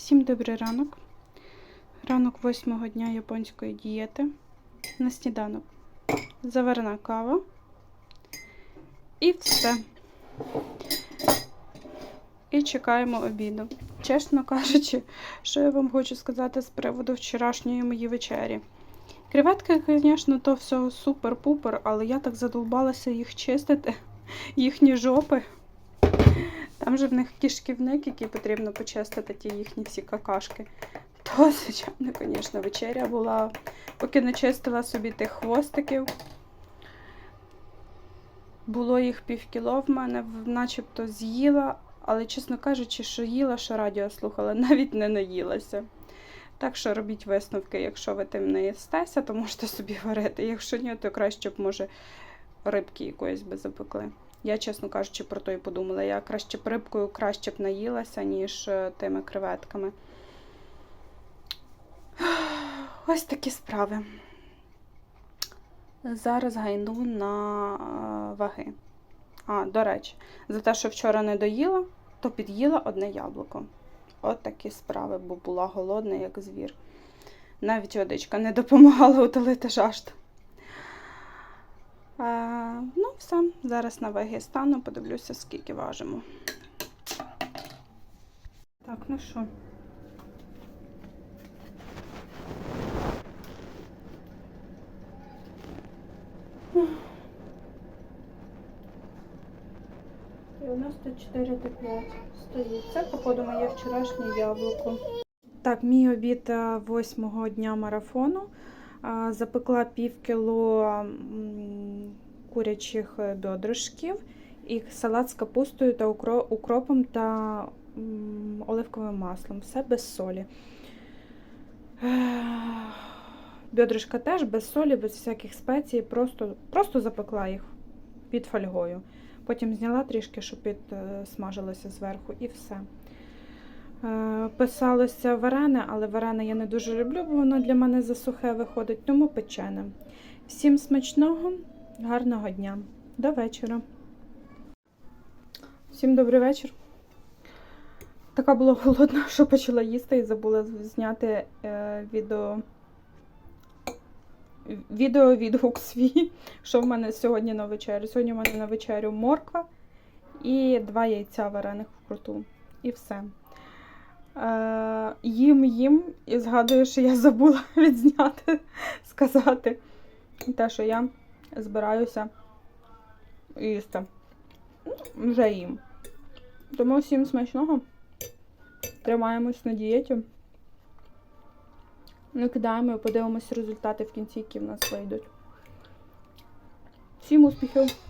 Всім добрий ранок. Ранок восьмого дня японської дієти. На сніданок. Заварена кава. І все. І чекаємо обіду. Чесно кажучи, що я вам хочу сказати з приводу вчорашньої моєї вечері. Креветки, звісно, то все супер-пупер, але я так задолбалася їх чистити, їхні жопи. Там же в них кишківник, який потрібно почистити, ті їхні всі какашки. То, звичайно, звісно, вечеря була. Поки не чистила собі тих хвостиків. Було їх півкіло в мене, начебто з'їла, але, чесно кажучи, що їла, що радіо слухала, навіть не наїлася. Так що робіть висновки, якщо ви тим не їстеся, то можете собі варити. Якщо ні, то краще б, може, рибки якоїсь би запекли. Я, чесно кажучи, про то і подумала. Я краще б рибкою краще б наїлася, ніж е, тими креветками. Ось такі справи. Зараз гайну на е, ваги. А, до речі, за те, що вчора не доїла, то під'їла одне яблуко. От такі справи, бо була голодна, як звір. Навіть водичка не допомагала утолити жажду. Ну, все, зараз на ваги стану, подивлюся, скільки важимо. Так, ну що. 4 5 стоїть. Це, походу, моє вчорашнє яблуко. Так, мій обід е, восьмого дня марафону. Запекла пів кіло курячих е, і салат з капустою та укропом та оливковим маслом. Все без солі. Ех, теж без солі, без всяких спецій, просто, просто запекла їх під фольгою. Потім зняла трішки, щоб підсмажилося зверху, і все. Е, Писалося варене, але варене я не дуже люблю, бо воно для мене засухе виходить, тому печене. Всім смачного, гарного дня. До вечора. Всім добрий вечір. Така була голодна, що почала їсти і забула зняти е, відео. Відео відгук свій, що в мене сьогодні на вечерю. Сьогодні в мене на вечерю морква і два яйця варених вкруту. І все. Е, їм їм і згадую, що я забула відзняти, сказати те, що я збираюся їсти. Ну, Вже їм. Тому всім смачного. Тримаємось на дієті. Накидаємо і подивимось результати в кінці, які в нас вийдуть. Всім успіхів!